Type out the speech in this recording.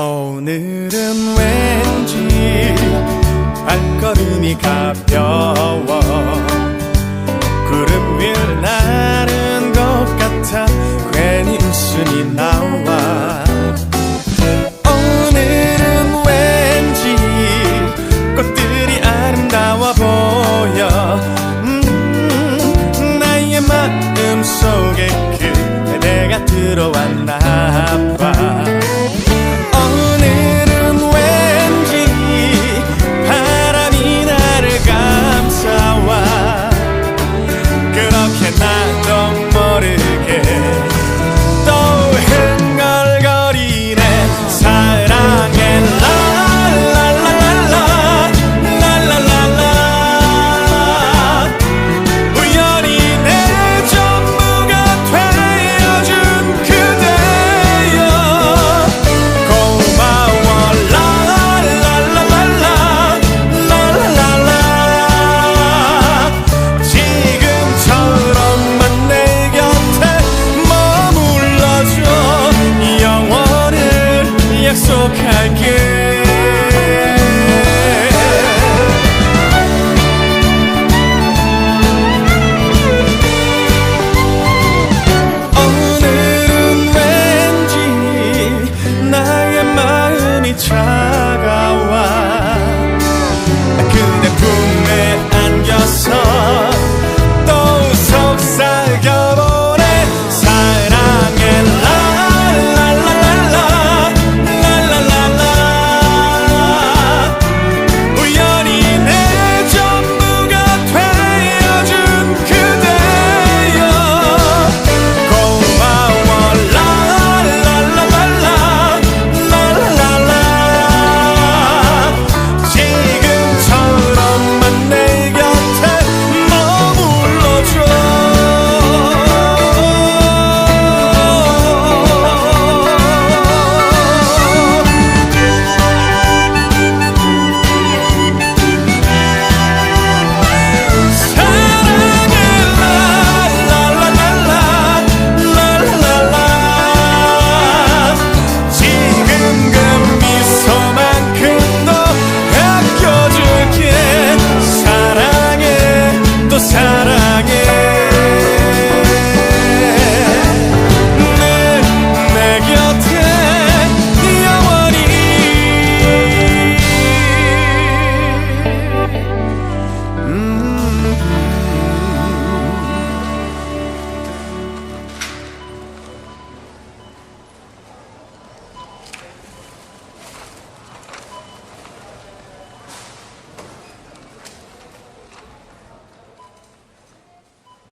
오늘은 왠지 발걸음이 가벼워. 구름 위를 나는 것 같아 괜히 웃음이 나와. 오늘은 왠지 꽃들이 아름다워 보여. 음, 나의 마음 속에 그대가 들어왔나 세상.